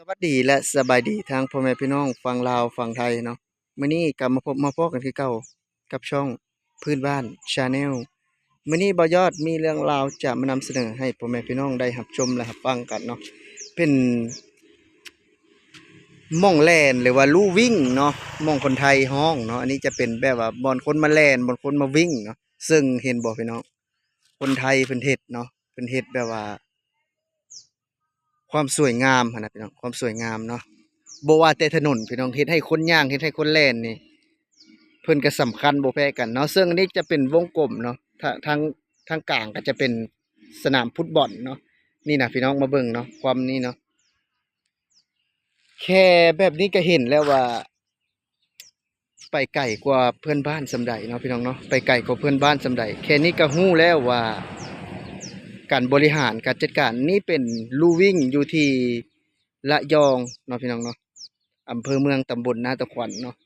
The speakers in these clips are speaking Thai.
สวัสดีและสบายดีทางพ่อแม่พี่น้องฝั่งลาวฝั่งไทยเนาะมื้อนี้กลับมาพบมาพบกันคือเก่ากับช่องพื้นบ้าน Channel มื้อนี้บ่ยอดมีเรื่องราวจะมานำเสนอให้พ่อแม่พี่น้องได้รับชมและรับฟังกันเนาะเป็นม่องแลนหรือว่าลู่วิ่งเนาะม่องคนไทยฮ้องเนาะอันนี้จะเป็นแบบว่าบอนคนมาแลนบอนคนมาวิ่งเนาะซึ่งเห็นบ่พี่น้องคนไทยเพิ่นเฮ็ดเนาะเพิ่นเฮ็ดแบบว่า ความสวยงามนะพี่น้องความสวยงามเนาะบว่าแต่ถนนพี่น้องเฮ็ดให้คนย่างเฮ็ดให้คนแล่นนี่เพิ่นก็สำคัญโบแพ้กันเนาะซึ่งอันนี้จะเป็นวงกลมเนาะทางทางทางกลางก็จะเป็นสนามฟุตบอลเนาะนี่นะพี่น้องมาเบิ่งเนาะความนี้เนาะแค่แบบนี้ก็เห็นแล้วว่า ไปไกลกว่าเพื่อนบ้านสำใดเนาะพี่น้องเนาะไปไกลกว่าเพื่อนบ้านสำใดแค่นี้ก็ฮู้แล้วว่า การบริหารการจัดการนี่เป็นลู่วิ่งอยู่ที่ระยองเนาะพี่น้องเนาะอำเภอเมืองตำบลนาตะขวัญเนาะ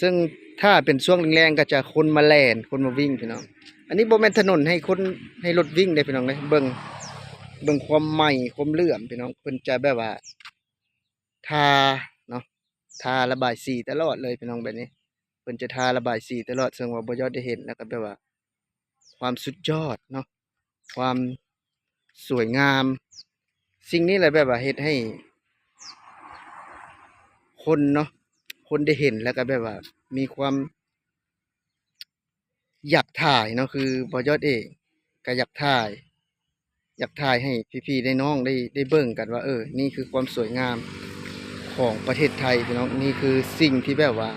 ซึ่งถ้าเป็นช่วงแรงๆก็จะคนมาแล่นคนมาวิ่งพี่น้องอันนี้บ่แมนถนนให้คนให้รถวิ่งได้พี่น้องเลยเบิ่งเบิ่งความใหม่ความเลื่อมพี่น้องเพิ่นจะแบบว่าทาเนาะทาระบายสีตลอดเลยพี่น้องแบบนี้เพิ่นจะทาระบายสีตลอดซึ่งว่าบยอดได้เห็นแล้วก็แบบว่า ความสุดยอดเนาะ ความสวยงาม สิ่งนี้แหละแบบว่าเฮ็ดให้ คนเนาะคนได้เห็นแล้วก็แบบว่า มีความ อยากถ่ายเนาะคือบอยอดเองก็อยากถ่าย อยากถ่ายให้พี่ๆได้น้องได้ได้เบิ่งกันว่า เออ นี่คือความสวยงามของประเทศไทยพี่น้องนี่คือสิ่งที่แบบว่า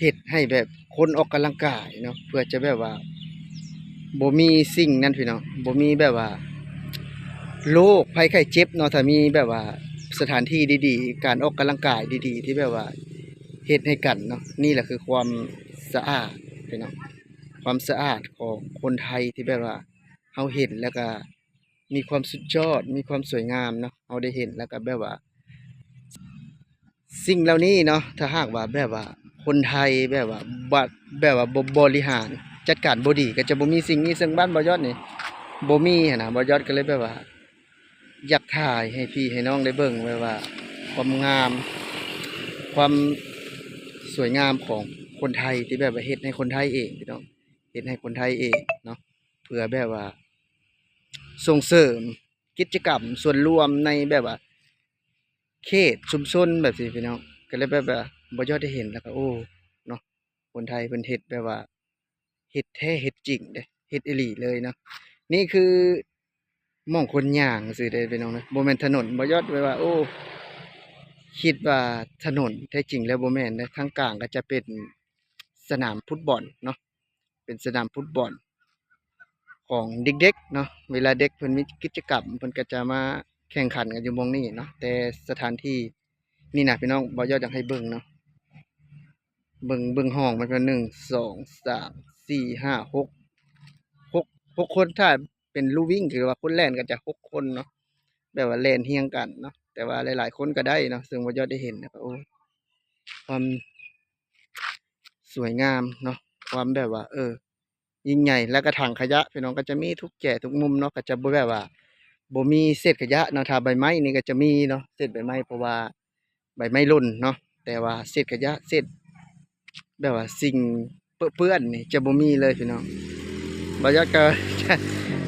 เฮ็ดให้แบบคนออกกำลังกายเนาะเพื่อจะแบบว่า บ่มีสิ่งนั้นพี่น้องบ่มีแบบว่าโรคภัยไข้เจ็บเนาะถ้ามีแบบว่าสถานที่ดีๆ การออกกำลังกายดีๆ ที่แบบว่าเฮ็ดให้กันเนาะนี่แหละคือความสะอาดพี่น้องความสะอาดของคนไทยที่แบบว่าเฮาเห็นแล้วก็มีความสุดยอด มีความสวยงามเนาะเฮาได้เห็นแล้วก็แบบว่า สิ่งเหล่านี้เนาะถ้าหากว่าแบบว่าคนไทยแบบว่าบัดแบบว่าบบริหาร จัดการบดีก็จะบ่มีสิ่งนี้ซึ่งบ้านบ่ยอดนี่บ่มีหันน่ะบ่ยอดก็เลยแบบว่า อยากถ่ายให้พี่ให้น้องได้เบิ่งไว้ว่า ความงาม ความสวยงามของคนไทยที่แบบว่าเฮ็ดให้คนไทยเองพี่น้องเฮ็ดให้คนไทยเองเนาะเพื่อแบบว่า ส่งเสริมกิจกรรมส่วนรวมในแบบว่า เขตชุมชนแบบนี้พี่น้องก็เลยแบบว่าบ่ยอดได้เห็นแล้วก็โอ้เนาะคนไทยเพิ่นเฮ็ดแบบว่า เฮ็ดแท้เฮ็ดจริงเด้เฮ็ดอลีเลยเนาะนี่คือมองคนย่างซื่อเด้พี่น้องนะโบแมนถนนบ่ยอดไว้ว่า โอ้คิดว่าถนนแท้จริงแล้วโบแมนนะทางกลางก็จะเป็นสนามฟุตบอลเนาะเป็นสนามฟุตบอล ของเด็กๆเนาะเวลาเด็กเพิ่นมีกิจกรรมเพิ่นก็จะมาแข่งขันกันอยู่มองนี้เนาะแต่สถานที่นี่นะพี่น้องบ่ยอดอยากให้เบิ่งเนาะเบิ่งเบิ่งห้องมันก็หนึ่งสองสาม สี่ห้าหกหกหกคนถ้าเป็นลู่วิ่งหรือว่าคนแล่นก็จะหกคนเนาะแบบว่าแล่นเฮียงกันเนาะแต่ว่าหลาย ๆ คนก็ได้เนาะซึ่งบ่ายอดได้เห็นนะครับโอ้ความสวยงามเนาะความแบบว่า เออ ยิ่งใหญ่แล้วก็ถังขยะพี่น้องก็จะมีทุกแก่ทุกมุมเนาะก็จะบแบบว่าบ่มีเศษขยะเนาะถ้าใบไม้นี่ก็จะมีเนาะเศษใบไม้เพราะว่าใบไม้หล่นเนาะแต่ว่าเศษขยะเศษแบบว่าสิ่ง เปื้อนนี่จะบ่มีเลยพี่น้องบ่อยากก็จะ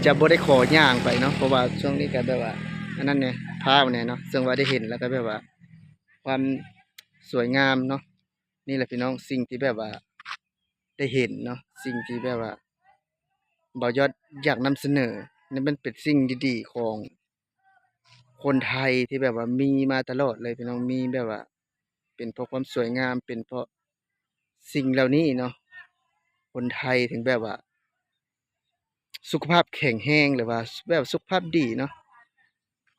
จะบ่ได้ขอย่างไปเนาะเพราะว่าช่วงนี้ก็แบบว่าอันนั้นเนี่ยภาพเนี่ยเนาะซึ่งว่าได้เห็นแล้วก็แบบว่า ความสวยงามเนาะนี่แหละพี่น้องสิ่งที่แบบว่า ได้เห็นเนาะสิ่งที่แบบว่าบ่ยอดอยากนำเสนอนี่มันเป็นสิ่งดีๆของคนไทยที่แบบว่ามีมาตลอดเลยพี่น้องมีแบบว่า เป็นเพราะความสวยงามเป็นเพราะสิ่งเหล่านี้เนาะ คนไทยถึงแบบว่า สุขภาพแข็งแรงหรือว่า แบบสุขภาพดีเนาะ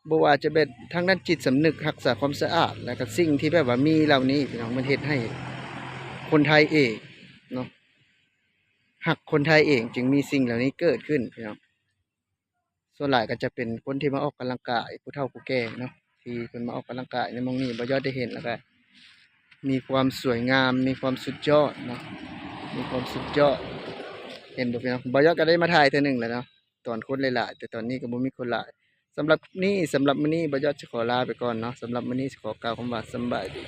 บ่ว่าจะเป็นทางด้านจิตสำนึกรักษาความสะอาด แล้วก็สิ่งที่แบบว่ามีเหล่านี้พี่น้องมันเฮ็ดให้ คนไทยเองเนาะหักคนไทยเองจึงมีสิ่งเหล่านี้เกิดขึ้นพี่น้องส่วนหลายก็จะเป็นคนที่มาออกกำลังกายผู้เฒ่าผู้แก่เนาะที่เพิ่นมาออกกำลังกายในมองนี้บ่ยอดได้เห็นแล้วก็มีความสวยงามมีความสุดยอดเนาะ มีความสุดยอดเห็นบ่พี่น้องบอยอดก็ได้มาถ่ายเท่อหนึงแล้วเนาะตอนคนหลายๆแต่ตอนนี้ก็บ่มีคนหลายสำหรับนี้สำหรับมื้อนี้บอยอดจะขอลาไปก่อนเนาะสำหรับมื้อนี้จะขอกล่าวคำว่าสำบายดี